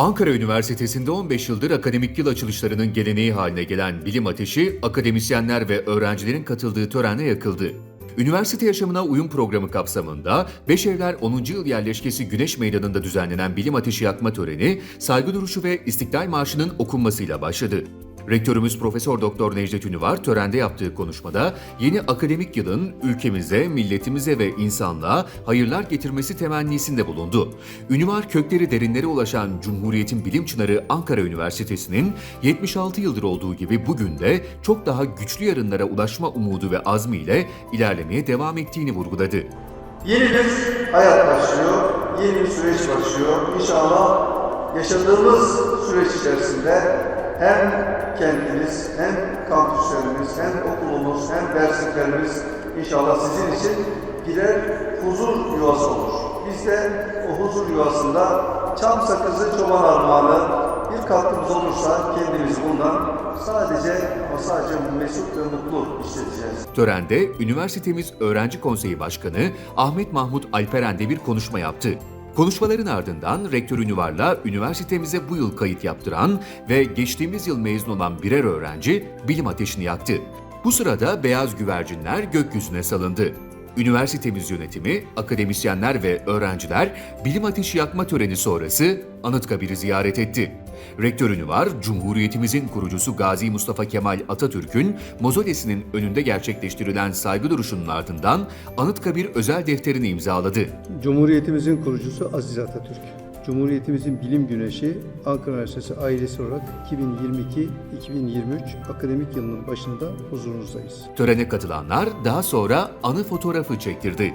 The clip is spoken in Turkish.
Ankara Üniversitesi'nde 15 yıldır akademik yıl açılışlarının geleneği haline gelen bilim ateşi, akademisyenler ve öğrencilerin katıldığı törenle yakıldı. Üniversite yaşamına uyum programı kapsamında Beşevler 10. yıl yerleşkesi Güneş Meydanı'nda düzenlenen bilim ateşi yakma töreni, saygı duruşu ve İstiklal Marşı'nın okunmasıyla başladı. Rektörümüz Profesör Doktor Necdet Ünüvar törende yaptığı konuşmada yeni akademik yılın ülkemize, milletimize ve insanlığa hayırlar getirmesi temennisinde bulundu. Ünüvar kökleri derinlere ulaşan Cumhuriyet'in bilim çınarı Ankara Üniversitesi'nin 76 yıldır olduğu gibi bugün de çok daha güçlü yarınlara ulaşma umudu ve azmiyle ilerlemeye devam ettiğini vurguladı. Yeni bir hayat başlıyor, yeni bir süreç başlıyor. İnşallah yaşadığımız süreç içerisinde hem kendimiz, hem kampüslerimiz, hem okulumuz, hem dersliklerimiz inşallah sizin için birer huzur yuvası olur. Biz de o huzur yuvasında çam sakızı çoban armağanı bir katkımız olursa kendimizi bundan sadece ama sadece mesut ve mutlu hissedeceğiz. Törende üniversitemiz Öğrenci Konseyi Başkanı Ahmet Mahmut Alperen de bir konuşma yaptı. Konuşmaların ardından Rektör Ünüvar'la üniversitemize bu yıl kayıt yaptıran ve geçtiğimiz yıl mezun olan birer öğrenci bilim ateşini yaktı. Bu sırada beyaz güvercinler gökyüzüne salındı. Üniversitemiz yönetimi, akademisyenler ve öğrenciler bilim ateşi yakma töreni sonrası Anıtkabir'i ziyaret etti. Rektör Ünüvar, Cumhuriyetimizin kurucusu Gazi Mustafa Kemal Atatürk'ün mozolesinin önünde gerçekleştirilen saygı duruşunun ardından Anıtkabir özel defterini imzaladı. Cumhuriyetimizin kurucusu Aziz Atatürk. Cumhuriyetimizin bilim güneşi Ankara Üniversitesi ailesi olarak 2022-2023 akademik yılının başında huzurunuzdayız. Törene katılanlar daha sonra anı fotoğrafı çektirdi.